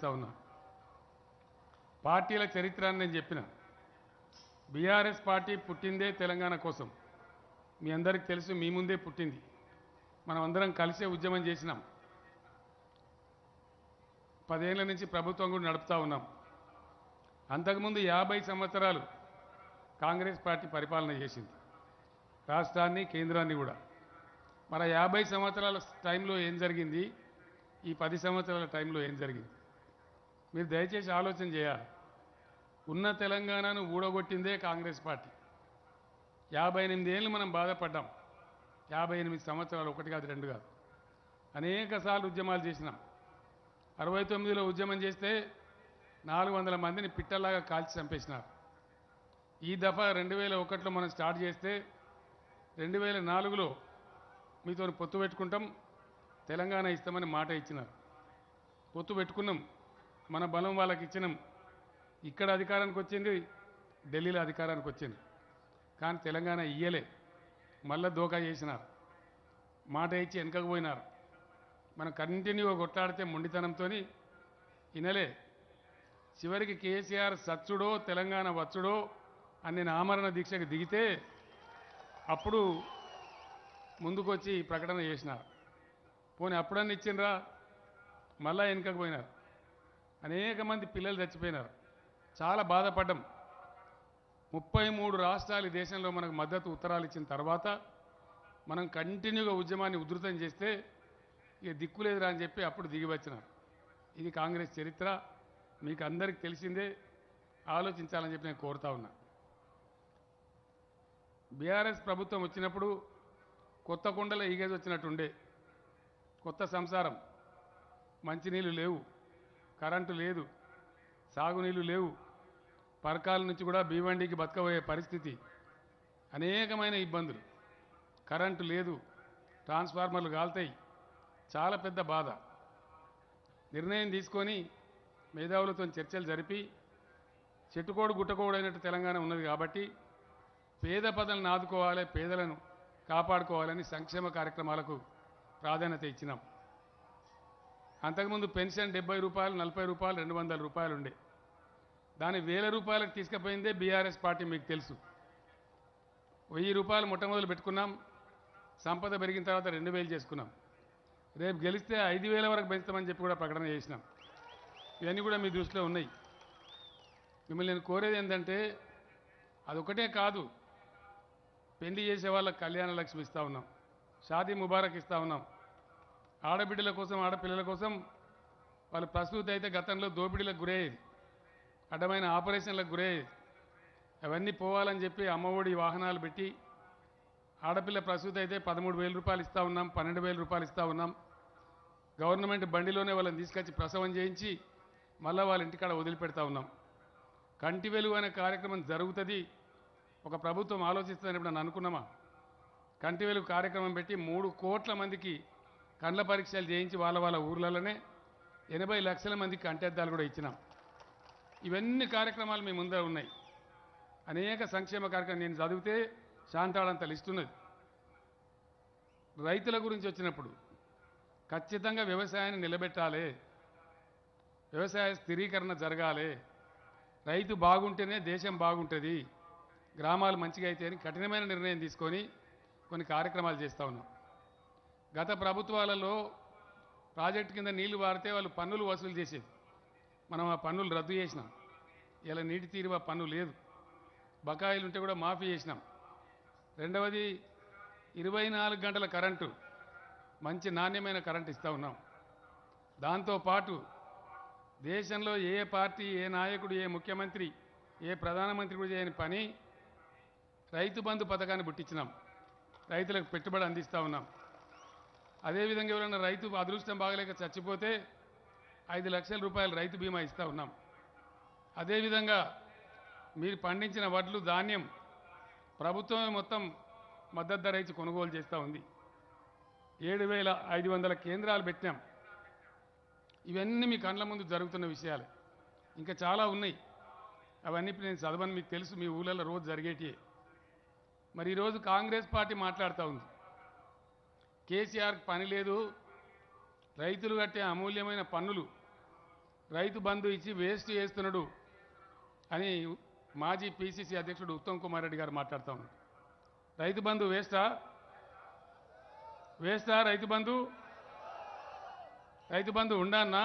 చేస్తూ ఉన్నా. పార్టీల చరిత్ర అని నేను చెప్పిన. బీఆర్ఎస్ పార్టీ పుట్టిందే తెలంగాణ కోసం. మీ అందరికీ తెలుసు మీ ముందే పుట్టింది. మనం అందరం కలిసే ఉద్యమం చేసినాం. పదేళ్ళ నుంచి ప్రభుత్వం కూడా నడుపుతా ఉన్నాం. అంతకుముందు యాభై సంవత్సరాలు కాంగ్రెస్ పార్టీ పరిపాలన చేసింది. రాష్ట్రాన్ని కేంద్రాన్ని కూడా. మన యాభై సంవత్సరాల టైంలో ఏం జరిగింది? ఈ పది సంవత్సరాల టైంలో ఏం జరిగింది? మీరు దయచేసి ఆలోచన చేయాలి. ఉన్న తెలంగాణను ఊడగొట్టిందే కాంగ్రెస్ పార్టీ. యాభై ఎనిమిది ఏళ్ళు మనం బాధపడ్డాం. యాభై ఎనిమిది సంవత్సరాలు ఒకటి కాదు రెండు కాదు. అనేక సార్లు ఉద్యమాలు చేసినాం. అరవై తొమ్మిదిలో ఉద్యమం చేస్తే నాలుగు వందల మందిని పిట్టలాగా కాల్చి చంపేసినారు. ఈ దఫా రెండు వేల ఒకటిలో మనం స్టార్ట్ చేస్తే రెండు వేల నాలుగులో మీతో పొత్తు పెట్టుకుంటాం. తెలంగాణ ఇస్తామని మాట ఇచ్చినారు. పొత్తు పెట్టుకున్నాం. మన బలం వాళ్ళకి ఇచ్చినాం. ఇక్కడ అధికారానికి వచ్చింది ఢిల్లీలో అధికారానికి వచ్చింది. కానీ తెలంగాణ ఇయ్యలే. మళ్ళీ దోకా చేసినారు. మాట ఇచ్చి వెనకకు పోయినారు. మనం కంటిన్యూగా కొట్లాడితే మొండితనంతో వినలే. చివరికి కేసీఆర్ సచ్చుడో తెలంగాణ వచ్చుడో అని నేను ఆమరణ దీక్షకు దిగితే అప్పుడు ముందుకొచ్చి ప్రకటన చేసినారు. పోనీ అప్పుడన్నా ఇచ్చిండ్రా? మళ్ళా వెనుకకు పోయినారు. అనేక మంది పిల్లలు చచ్చిపోయినారు. చాలా బాధపడ్డాం. ముప్పై మూడు రాష్ట్రాలు దేశంలో మనకు మద్దతు ఉత్తరాలు ఇచ్చిన తర్వాత మనం కంటిన్యూగా ఉద్యమాన్ని ఉధృతం చేస్తే ఇక దిక్కులేదురా అని చెప్పి అప్పుడు దిగివచ్చినారు. ఇది కాంగ్రెస్ చరిత్ర. మీకు అందరికీ తెలిసిందే. ఆలోచించాలని చెప్పి నేను కోరుతా ఉన్నా. బీఆర్ఎస్ ప్రభుత్వం వచ్చినప్పుడు కొత్త కొండలో ఈగేజ్ వచ్చినట్టుండే. కొత్త సంసారం. మంచినీళ్ళు లేవు. కరెంటు లేదు సాగునీళ్ళు లేవు పరకాల నుంచి కూడా భీవండికి బతకబోయే పరిస్థితి అనేకమైన ఇబ్బందులు. కరెంటు లేదు ట్రాన్స్ఫార్మర్లు కాలుతాయి చాలా పెద్ద బాధ. నిర్ణయం తీసుకొని మేధావులతో చర్చలు జరిపి చెట్టుకోడు గుట్టకోడు అయినట్టు తెలంగాణ ఉన్నది కాబట్టి పేద పదలను ఆదుకోవాలి పేదలను కాపాడుకోవాలని సంక్షేమ కార్యక్రమాలకు ప్రాధాన్యత ఇచ్చినాం. అంతకుముందు పెన్షన్ డెబ్బై రూపాయలు నలభై రూపాయలు రెండు వందల రూపాయలు ఉండే. దాన్ని వేల రూపాయలకు తీసుకుపోయిందే బీఆర్ఎస్ పార్టీ మీకు తెలుసు. వెయ్యి రూపాయలు మొట్టమొదలు పెట్టుకున్నాం సంపద పెరిగిన తర్వాత రెండు వేలు చేసుకున్నాం. రేపు గెలిస్తే ఐదు వేల వరకు పెంచుతామని చెప్పి కూడా ప్రకటన చేసినాం. ఇవన్నీ కూడా మీ దృష్టిలో ఉన్నాయి. మిమ్మల్ని నేను కోరేది ఏంటంటే అదొకటే కాదు. పెళ్ళి చేసే వాళ్ళకి కళ్యాణ లక్ష్మి ఇస్తూ ఉన్నాం. షాదీ ముబారక్ ఇస్తూ ఉన్నాం. ఆడబిడ్డల కోసం ఆడపిల్లల కోసం వాళ్ళు ప్రస్తుతి అయితే గతంలో దోపిడీలకు గురయ్యేది అడ్డమైన ఆపరేషన్లకు గురయ్యేది అవన్నీ పోవాలని చెప్పి అమ్మఒడి వాహనాలు పెట్టి ఆడపిల్ల ప్రసూతి అయితే పదమూడు వేల రూపాయలు ఇస్తూ ఉన్నాం పన్నెండు వేల రూపాయలు ఇస్తూ ఉన్నాం. గవర్నమెంట్ బండిలోనే వాళ్ళని తీసుకొచ్చి ప్రసవం చేయించి మళ్ళీ వాళ్ళ ఇంటికాడ వదిలిపెడతా ఉన్నాం. కంటి వెలుగు అనే కార్యక్రమం జరుగుతుంది. ఒక ప్రభుత్వం ఆలోచిస్తుందని ఇప్పుడు నన్ను అనుకున్నామా? కంటి వెలుగు కార్యక్రమం పెట్టి మూడు కోట్ల మందికి కండ్ల పరీక్షలు చేయించి వాళ్ళ వాళ్ళ ఊర్లలోనే ఎనభై లక్షల మందికి కంటెద్దాలు కూడా ఇచ్చినాం. ఇవన్నీ కార్యక్రమాలు మీ ముందర ఉన్నాయి. అనేక సంక్షేమ కార్యక్రమం నేను చదివితే శాంతాడంత లిస్ట్ ఉన్నది. రైతుల గురించి వచ్చినప్పుడు ఖచ్చితంగా వ్యవసాయాన్ని నిలబెట్టాలి వ్యవసాయ స్థిరీకరణ జరగాలి రైతు బాగుంటేనే దేశం బాగుంటుంది గ్రామాలు మంచిగా అయితే అని కఠినమైన నిర్ణయం తీసుకొని కొన్ని కార్యక్రమాలు చేస్తూ ఉన్నాం. గత ప్రభుత్వాలలో ప్రాజెక్టు కింద నీళ్ళు వారితే వాళ్ళు పన్నులు వసూలు చేసేది. మనం ఆ పన్నులు రద్దు చేసినాం. ఇలా నీటి తీరువ పన్ను లేదు. బకాయిలు ఉంటే కూడా మాఫీ చేసినాం. రెండవది ఇరవై నాలుగు గంటల కరెంటు మంచి నాణ్యమైన కరెంటు ఇస్తూ ఉన్నాం. దాంతోపాటు దేశంలో ఏ పార్టీ ఏ నాయకుడు ఏ ముఖ్యమంత్రి ఏ ప్రధానమంత్రి కూడా చేయని పని రైతు బంధు పథకాన్ని పుట్టించినాం. రైతులకు పెట్టుబడి అందిస్తూ ఉన్నాం. అదేవిధంగా ఎవరైనా రైతు అదృష్టం బాగలేక చచ్చిపోతే ఐదు లక్షల రూపాయలు రైతు బీమా ఇస్తూ ఉన్నాం. అదేవిధంగా మీరు పండించిన వడ్లు ధాన్యం ప్రభుత్వమే మొత్తం మద్దతు ధర ఇచ్చి కొనుగోలు చేస్తూ ఉంది. ఏడు వేల ఐదు వందల కేంద్రాలు పెట్టినాం. ఇవన్నీ మీ కండ్ల ముందు జరుగుతున్న విషయాలు. ఇంకా చాలా ఉన్నాయి. అవన్నీ నేను చదవని మీకు తెలుసు. మీ ఊళ్ళలో రోజు జరిగేటివి మరి ఈరోజు కాంగ్రెస్ పార్టీ మాట్లాడుతూ ఉంది. కేసీఆర్కి పని లేదు. రైతులు కట్టే అమూల్యమైన పన్నులు రైతు బంధు ఇచ్చి వేస్ట్ చేస్తున్నాడు అని మాజీ పిసిసి అధ్యక్షుడు ఉత్తమ్ కుమార్ రెడ్డి గారు మాట్లాడుతూ ఉన్నారు. రైతు బంధు వేస్టా? వేస్టా రైతు బంధు? రైతు బంధు ఉండన్నా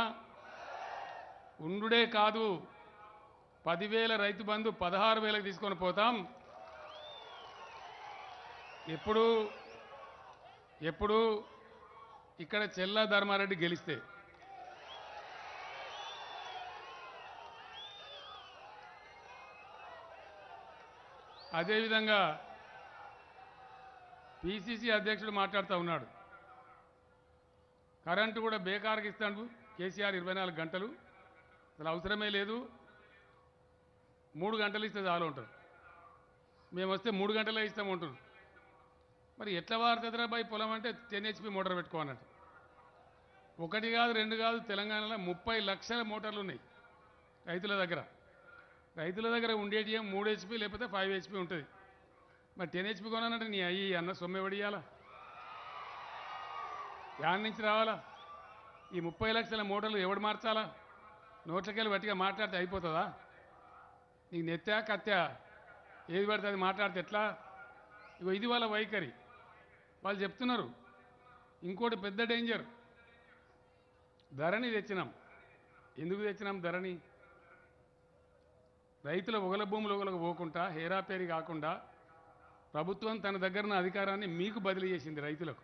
ఉండుడే కాదు. పదివేల రైతు బంధు పదహారు వేలకు తీసుకొని పోతాం. ఎప్పుడు? ఎప్పుడు ఇక్కడ చెల్లా ధర్మారెడ్డి గెలిస్తే? అదేవిధంగా పిసిసి అధ్యక్షుడు మాట్లాడుతూ ఉన్నాడు. కరెంటు కూడా బేకార్కి ఇస్తాడు కేసీఆర్ ఇరవై నాలుగు గంటలు. అసలు అవసరమే లేదు. మూడు గంటలు ఇస్తే చాలు ఉంటారు మేము వస్తే మూడు గంటలే ఇస్తాము ఉంటారు మరి ఎట్లా వారుతుందిరా బాయ్ పొలం అంటే టెన్ హెచ్పి మోటార్ పెట్టుకోవాలంట. ఒకటి కాదు రెండు కాదు తెలంగాణలో ముప్పై లక్షల మోటార్లు ఉన్నాయి రైతుల దగ్గర. రైతుల దగ్గర ఉండేటి ఏం మూడు హెచ్పి లేకపోతే ఫైవ్ హెచ్పి ఉంటుంది. మరి టెన్ హెచ్పి కొనాలంటే నీ అయ్యి అన్న సొమ్మె పడియాలా యాడ్ నుంచి రావాలా? ఈ ముప్పై లక్షల మోటార్లు ఎవడు మార్చాలా? నోట్లకెళ్ళి గట్టిగా మాట్లాడితే అయిపోతుందా? నీకు నెత్తా కత్తా ఏది పడితే అది మాట్లాడితే ఎట్లా? ఇగో ఇది వాళ్ళ వైఖరి. వాళ్ళు చెప్తున్నారు. ఇంకోటి పెద్ద డేంజర్ ధరణి తెచ్చినాం. ఎందుకు తెచ్చినాం ధరణి? రైతుల ఒకల భూములు ఒకలకు పోకుండా హేరాపేరి కాకుండా ప్రభుత్వం తన దగ్గర ఉన్న అధికారాన్ని మీకు బదిలీ చేసింది రైతులకు.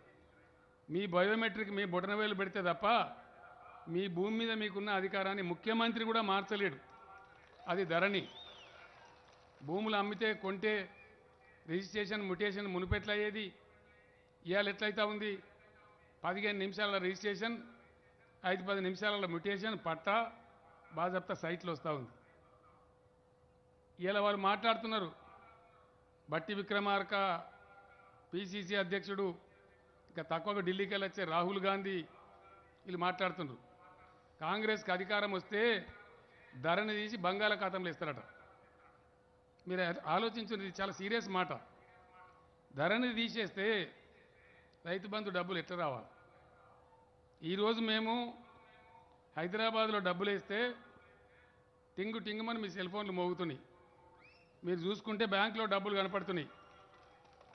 మీ బయోమెట్రిక్ మీ బొటనవేలు పెడితే తప్ప మీ భూమి మీద మీకున్న అధికారాన్ని ముఖ్యమంత్రి కూడా మార్చలేడు. అది ధరణి. భూములు అమ్మితే కొంటే రిజిస్ట్రేషన్ ముటేషన్ మునుపెట్లయ్యేది ఇవాళ ఎట్లయితే ఉంది? పదిహేను నిమిషాల రిజిస్ట్రేషన్ ఐదు పది నిమిషాల మ్యూటేషన్ పట్టా బాజప్తా సైట్లు వస్తూ ఉంది. ఇలా వాళ్ళు మాట్లాడుతున్నారు. బట్టి విక్రమార్క పిసిసి అధ్యక్షుడు ఇంకా తక్కువగా ఢిల్లీకి వెళ్ళి వచ్చే రాహుల్ గాంధీ వీళ్ళు మాట్లాడుతున్నారు. కాంగ్రెస్కి అధికారం వస్తే ధరని తీసి బంగాళాఖాతంలో ఇస్తారట. మీరు ఆలోచించినది చాలా సీరియస్ మాట. ధరని తీసేస్తే రైతు బంధు డబ్బులు ఎట్లా రావాలి? ఈరోజు మేము హైదరాబాద్లో డబ్బులు వేస్తే టింగు టింగుమని మీ సెల్ ఫోన్లు మోగుతున్నాయి. మీరు చూసుకుంటే బ్యాంకులో డబ్బులు కనపడుతున్నాయి.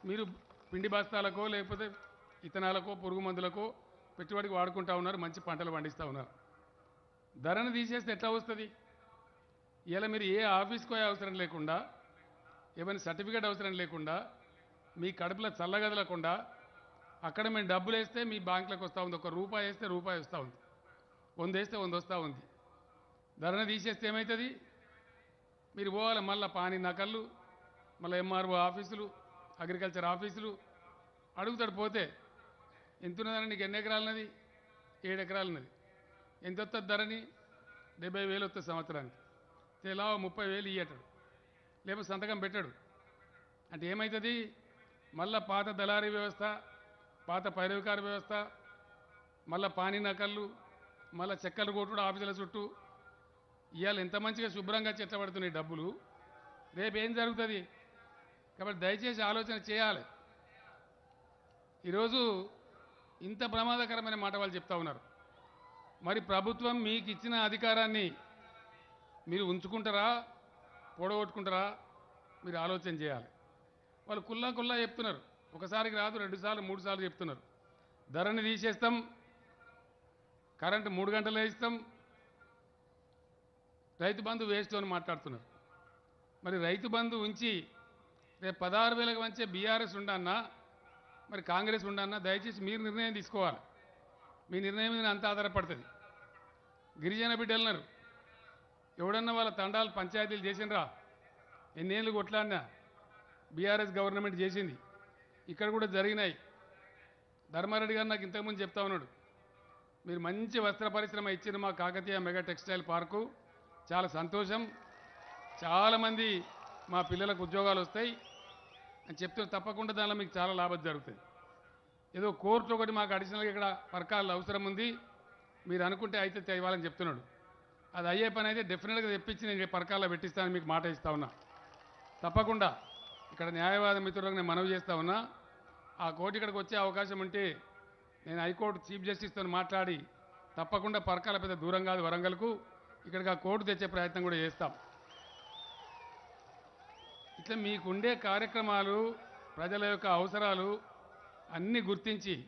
మీరు పిండి బస్తాలకో లేకపోతే ఇత్తనాలకో పురుగు మందులకో పెట్టుబడికి వాడుకుంటా ఉన్నారు మంచి పంటలు పండిస్తూ ఉన్నారు. ధరను తీసేస్తే ఎట్లా వస్తుంది? ఇలా మీరు ఏ ఆఫీస్కి పోయే అవసరం లేకుండా ఏమైనా సర్టిఫికేట్ అవసరం లేకుండా మీ కడుపులో చల్లగదలకుండా అక్కడ మేము డబ్బులు వేస్తే మీ బ్యాంకులకు వస్తూ ఉంది. ఒక రూపాయి వేస్తే రూపాయి వస్తూ ఉంది. వంద వేస్తే వంద వస్తూ ఉంది. ధరను తీసేస్తే ఏమవుతుంది మీరు పోవాలి మళ్ళీ పాని నకళ్ళు మళ్ళీ ఎంఆర్ఓ ఆఫీసులు అగ్రికల్చర్ ఆఫీసులు. అడుగుతాడు పోతే ఎంత ఉన్నదని నీకు? ఎన్ని ఎకరాలన్నది? ఏడు ఎకరాలన్నది. ఎంత వస్తుంది ధరని? డెబ్బై వేలు వస్తుంది సంవత్సరానికి. తెలా ముప్పై వేలు ఇయ్యటాడు. లేకపోతే సంతకం పెట్టాడు. అంటే ఏమవుతుంది మళ్ళా పాత దళారీ వ్యవస్థ పాత పైరవికార వ్యవస్థ మళ్ళా పాని నకళ్ళు మళ్ళా చెక్కలు కొట్టుడు ఆఫీసుల చుట్టూ. ఇవాళ ఎంత మంచిగా శుభ్రంగా చెట్టబడుతున్నాయి డబ్బులు. రేపు ఏం జరుగుతుంది? కాబట్టి దయచేసి ఆలోచన చేయాలి. ఈరోజు ఇంత ప్రమాదకరమైన మాట వాళ్ళు చెప్తా ఉన్నారు. మరి ప్రభుత్వం మీకు ఇచ్చిన అధికారాన్ని మీరు ఉంచుకుంటారా? పొడగొట్టుకుంటారా? మీరు ఆలోచన చేయాలి. వాళ్ళు కుల్లా కుల్లా చెప్తున్నారు. ఒకసారికి రాదు రెండుసార్లు మూడు సార్లు చెప్తున్నారు. ధరని తీసేస్తాం కరెంటు మూడు గంటలు వేస్తాం రైతు బంధు వేస్ట్ అని మాట్లాడుతున్నారు. మరి రైతు బంధు ఉంచి రేపు పదహారు వేలకు వంచే బీఆర్ఎస్ ఉండన్నా మరి కాంగ్రెస్ ఉండన్నా దయచేసి మీరు నిర్ణయం తీసుకోవాలి. మీ నిర్ణయం మీద అంత ఆధారపడుతుంది. గిరిజన బిడ్డలున్నారు. ఎవడన్నా వాళ్ళ తండాలు పంచాయతీలు చేసినరా ఎన్నేళ్ళు కొట్లాడినా బీఆర్ఎస్ గవర్నమెంట్ చేసింది. ఇక్కడ కూడా జరిగినాయి. ధర్మారెడ్డి గారు నాకు ఇంతకుముందు చెప్తా ఉన్నాడు. మీరు మంచి వస్త్ర పరిశ్రమ ఇచ్చిన మా కాకతీయ మెగా టెక్స్టైల్ పార్కు. చాలా సంతోషం. చాలామంది మా పిల్లలకు ఉద్యోగాలు వస్తాయి. అని చెప్తే తప్పకుండా దానిలో మీకు చాలా లాభం జరుగుతుంది. ఏదో కోర్టు ఒకటి మాకు అడిషనల్గా ఇక్కడ పరకాల అవసరం ఉంది. మీరు అనుకుంటే అయితే తేవాలని చెప్తున్నాడు. అది అయ్యే పని అయితే డెఫినెట్గా తెప్పించి నేను పరకాల్లో పెట్టిస్తానని మీకు మాట ఇస్తా ఉన్నా. తప్పకుండా ఇక్కడ న్యాయవాద మిత్రులకు నేను మనవి చేస్తా ఉన్నా. ఆ కోర్టు ఇక్కడికి వచ్చే అవకాశం ఉంటే నేను హైకోర్టు చీఫ్ జస్టిస్తో మాట్లాడి తప్పకుండా పరకాల పెద్ద దూరం కాదు వరంగల్కు. ఇక్కడికి ఆ కోర్టు తెచ్చే ప్రయత్నం కూడా చేస్తాం. ఇట్లా మీకుండే కార్యక్రమాలు ప్రజల యొక్క అవసరాలు అన్నీ గుర్తించి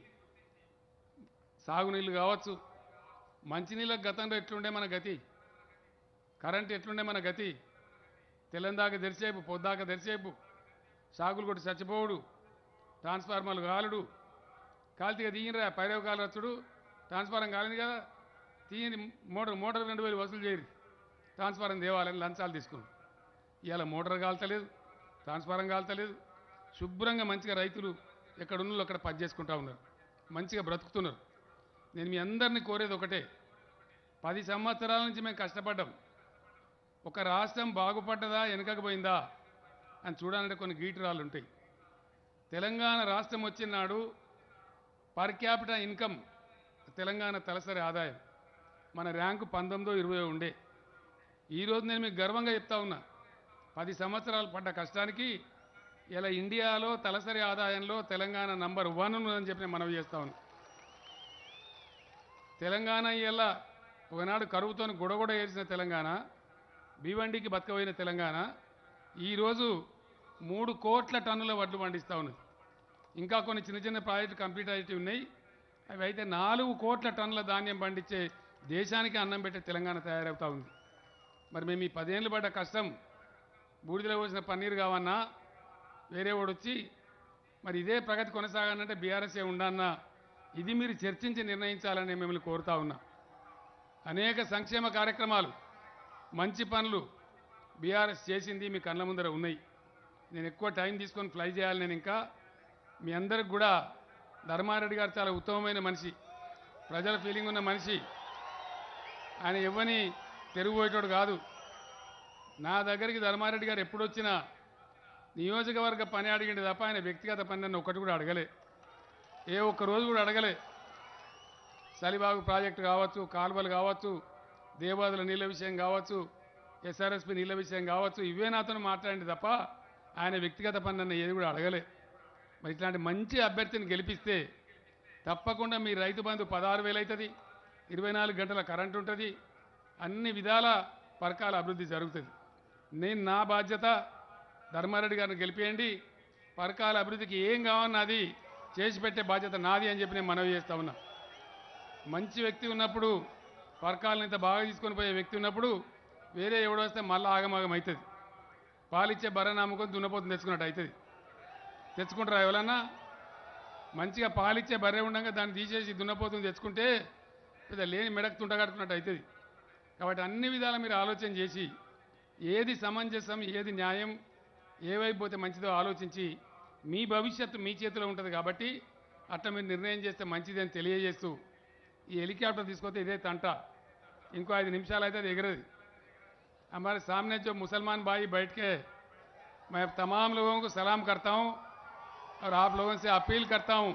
సాగునీళ్ళు కావచ్చు. మంచినీళ్ళకి గతంలో ఎట్లుండే మన గతి? కరెంట్ ఎట్లుండే మన గతి? తెల్లందాక తెరిచేపు పొద్దాక తెరిచేపు సాగులు కొట్టి చచ్చిపోవుడు. ట్రాన్స్ఫార్మర్లు కాలుడు. కాల్తీగా తీయరా పైరవ కాలు వచ్చుడు ట్రాన్స్ఫారం కాలేదు కదా తీయని మోటార్ మోటార్ రెండు వేలు వసూలు చేయరు. ట్రాన్స్ఫారం దేవాలని లంచాలు తీసుకున్నాం. ఇవాళ మోటార్ కాల్తలేదు ట్రాన్స్ఫారం కాల్తలేదు శుభ్రంగా మంచిగా రైతులు ఎక్కడ అక్కడ పని చేసుకుంటా ఉన్నారు. మంచిగా బ్రతుకుతున్నారు. నేను మీ అందరినీ కోరేది ఒకటే పది సంవత్సరాల నుంచి మేము కష్టపడ్డాం. ఒక రాష్ట్రం బాగుపడ్డదా వెనకకపోయిందా అని చూడాలంటే కొన్ని గీటురాళ్ళు ఉంటాయి. తెలంగాణ రాష్ట్రం వచ్చిన నాడు పర్ క్యాపిటల్ ఇన్కమ్ తెలంగాణ తలసరి ఆదాయం. మన ర్యాంకు పంతొమ్మిదో ఇరవై ఉండే. ఈరోజు నేను మీకు గర్వంగా చెప్తా ఉన్నా. పది సంవత్సరాలు పడ్డ కష్టానికి ఇలా ఇండియాలో తలసరి ఆదాయంలో తెలంగాణ నంబర్ వన్ అని చెప్పి నేను మనవి చేస్తా ఉన్నా. తెలంగాణ ఇలా ఒకనాడు కరువుతో గొడగొడ వేసిన తెలంగాణ భీవండికి బతకబోయిన తెలంగాణ ఈరోజు మూడు కోట్ల టన్నుల వడ్లు పండిస్తూ ఉన్నది ఇంకా కొన్ని చిన్న చిన్న ప్రాజెక్టులు కంప్లీట్ అయ్యి ఉన్నాయి. అవి అయితే నాలుగు కోట్ల టన్నుల ధాన్యం పండించే దేశానికి అన్నం పెట్టే తెలంగాణ తయారవుతూ ఉంది. మరి మేము ఈ పదేళ్ళు పడ్డ కష్టం బూడిదలో పోసిన పన్నీరు కావన్నా వేరే వాడు వచ్చి మరి ఇదే ప్రగతి కొనసాగాలంటే బీఆర్ఎస్ఏ ఉండన్నా ఇది మీరు చర్చించి నిర్ణయించాలని మిమ్మల్ని కోరుతా ఉన్నా. అనేక సంక్షేమ కార్యక్రమాలు మంచి పనులు బీఆర్ఎస్ చేసింది మీ కళ్ళ ముందర ఉన్నాయి. నేను ఎక్కువ టైం తీసుకొని ఫ్లై చేయాలి నేను ఇంకా. మీ అందరికి కూడా ధర్మారెడ్డి గారు చాలా ఉత్తమమైన మనిషి. ప్రజల ఫీలింగ్ ఉన్న మనిషి. ఆయన ఇవ్వని తెరుగుపోయేటోడు కాదు. నా దగ్గరికి ధర్మారెడ్డి గారు ఎప్పుడొచ్చినా నియోజకవర్గ పని అడిగింది తప్ప ఆయన వ్యక్తిగత పని నన్ను ఒకటి కూడా అడగలే. ఏ ఒక్క రోజు కూడా అడగలే. సలిబాగు ప్రాజెక్టు కావచ్చు కాలువలు కావచ్చు దేవాదుల నీళ్ళ విషయం కావచ్చు ఎస్ఆర్ఎస్పి నీళ్ళ విషయం కావచ్చు ఇవే నాతో మాట్లాడింది తప్ప ఆయన వ్యక్తిగత పని నన్ను ఏది కూడా అడగలే. మరి ఇట్లాంటి మంచి అభ్యర్థిని గెలిపిస్తే తప్పకుండా మీ రైతు బంధు పదహారు వేలు అవుతుంది ఇరవై నాలుగు గంటల కరెంట్ ఉంటుంది అన్ని విధాల పరకాల అభివృద్ధి జరుగుతుంది. నేను నా బాధ్యత ధర్మారెడ్డి గారిని గెలిపేయండి పరకాల అభివృద్ధికి ఏం కావన్నది చేసి పెట్టే బాధ్యత నాది అని చెప్పి నేను మనవి చేస్తా ఉన్నా. మంచి వ్యక్తి ఉన్నప్పుడు పరకాలను ఇంత బాగా తీసుకొని పోయే వ్యక్తి ఉన్నప్పుడు వేరే ఎవడో వస్తే మళ్ళీ ఆగమాగం అవుతుంది. పాలిచ్చే బర్రె అమ్ముకొని దున్నపోతుంది తెచ్చుకున్నట్టు అవుతుంది. తెచ్చుకుంటారా ఎవరన్నా? మంచిగా పాలిచ్చే బర్రె ఉండగా దాన్ని తీసేసి దున్నపోతుంది తెచ్చుకుంటే పెద్ద లేని మెడకు తుంటగట్టుకున్నట్టు అవుతుంది. కాబట్టి అన్ని విధాల మీరు ఆలోచన చేసి ఏది సమంజసం ఏది న్యాయం ఏవైపోతే పోతే మంచిదో ఆలోచించి మీ భవిష్యత్తు మీ చేతిలో ఉంటుంది కాబట్టి అట్లా మీరు నిర్ణయం చేస్తే మంచిది అని తెలియజేస్తూ ఈ హెలికాప్టర్ తీసుకొస్తే ఇదే తంట. ఇంకో ఐదు నిమిషాలు అయితే అది ఎగరది. हमारे सामने जो मुसलमान भाई बैठ के, मैं तमाम लोगों को सलाम करता हूँ और आप लोगों से अपील करता हूँ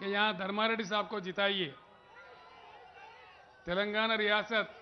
कि यहाँ धर्मारेड्डी साहब को जिताइए। तेलंगाना रियासत